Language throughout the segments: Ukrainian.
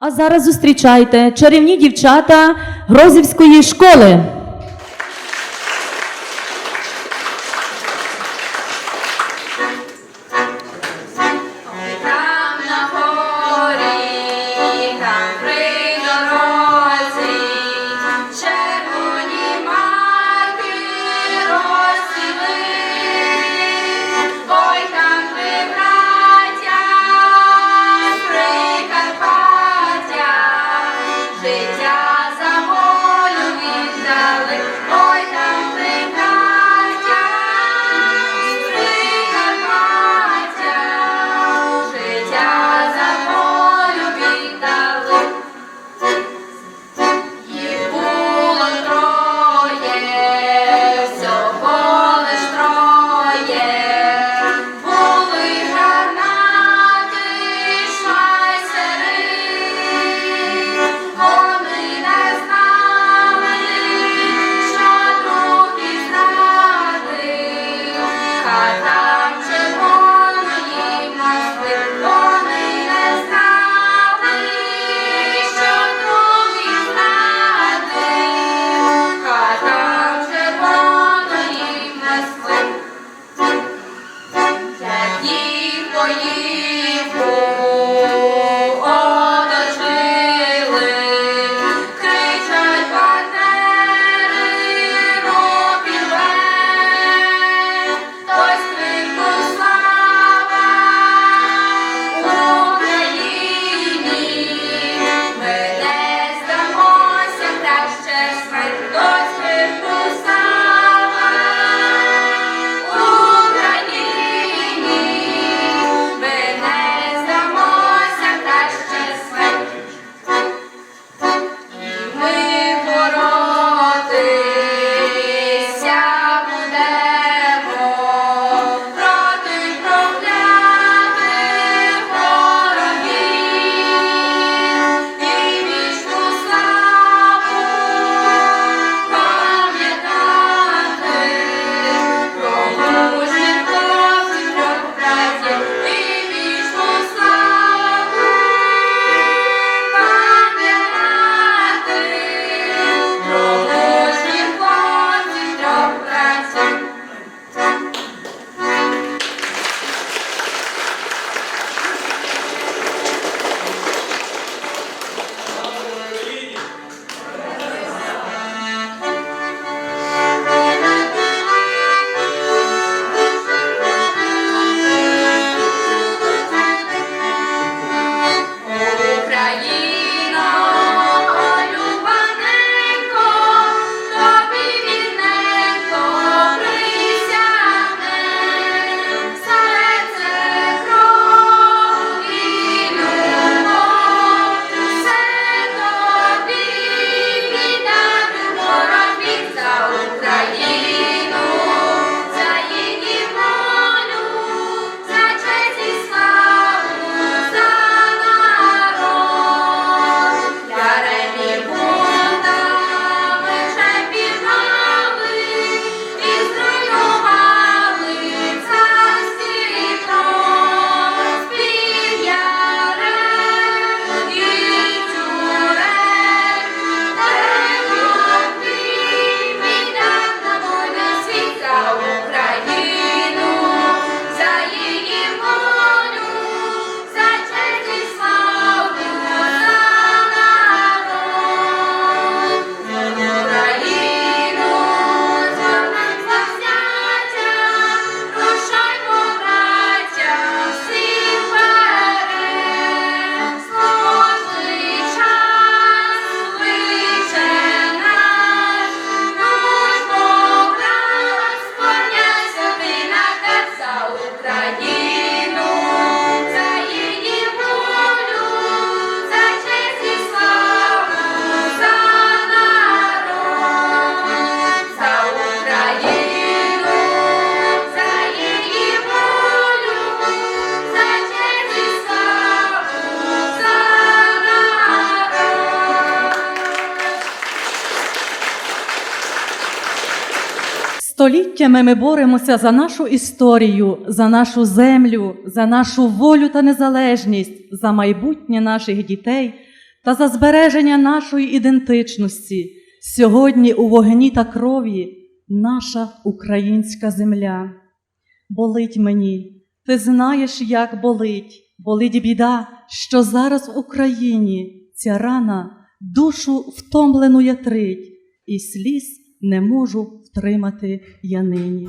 А зараз зустрічайте чарівні дівчата Грозівської школи. Століттями ми боремося за нашу історію, за нашу землю, за нашу волю та незалежність, за майбутнє наших дітей та за збереження нашої ідентичності. Сьогодні у вогні та крові наша українська земля. Болить мені, ти знаєш, як болить, болить біда, що зараз в Україні ця рана душу втомлену ятрить, і сліз не можу втримати я нині.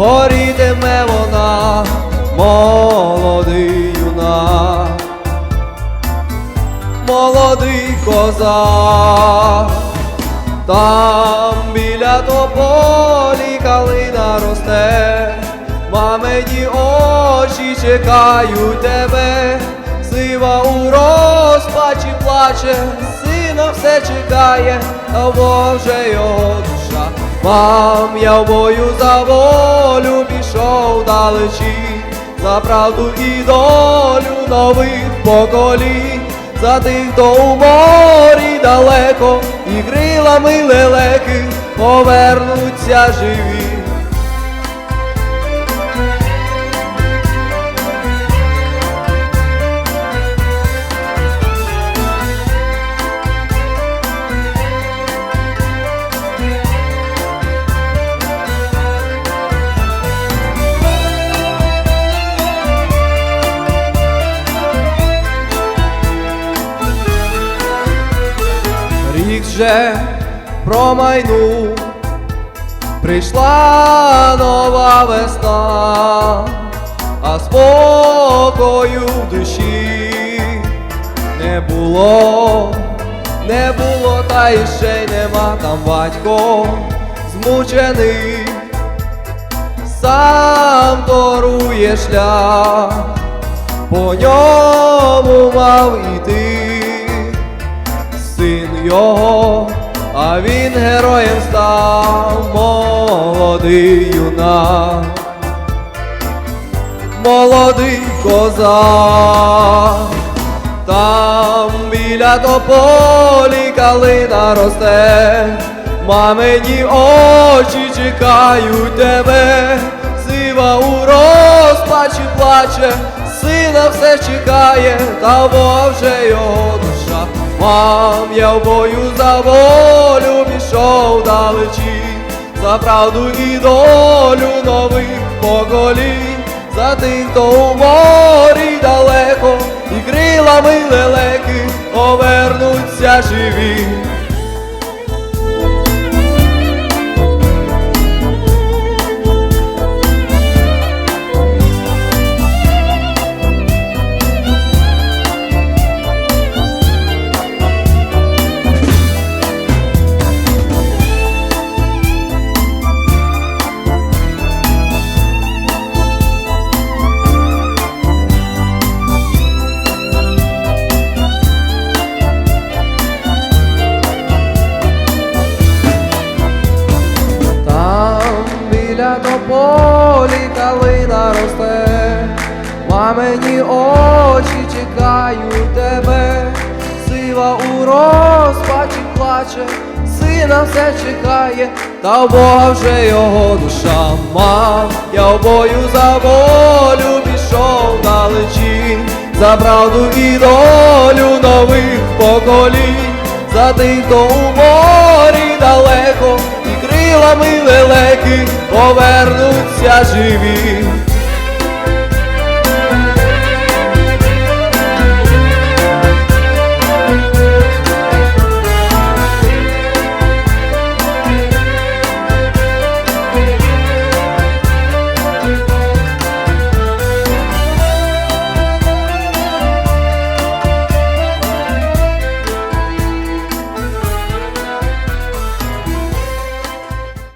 горітиме вона, молодий юнак, молодий козак, там біля тополі калина росте, мамині очі чекають тебе, сива у розпачі плаче, сина все чекає, а Боже його душа. Мам, я в бою за волю пішов далечі, за правду і долю нових поколінь, за тих, хто у морі далеко, і крилами лелеки повернуться живі. Вже промайнув, прийшла нова весна, а спокою в душі не було, не було, та й ще й нема. Там батько змучений, сам торує шлях, по ньому мав іти його, а він героєм став молодий юнак, молодий козак, там біля тополі калина росте, мамині очі чекають тебе, сива у розпачі плаче, сина все чекає, та вже його. Мам, я в бою за волю пішов далечі, за правду і долю нових поколінь, за тих, хто у морі далеко, і крилами лелеки повернуться живі. Тополі калина росте, мамині очі чекають тебе, сива у розпачі плаче, сина все чекає, та в Бога вже його душа. Мав, я в бою за волю пішов далечі, за правду і долю нових поколінь, за тих, хто у морі птахами лелеки повернуться живі.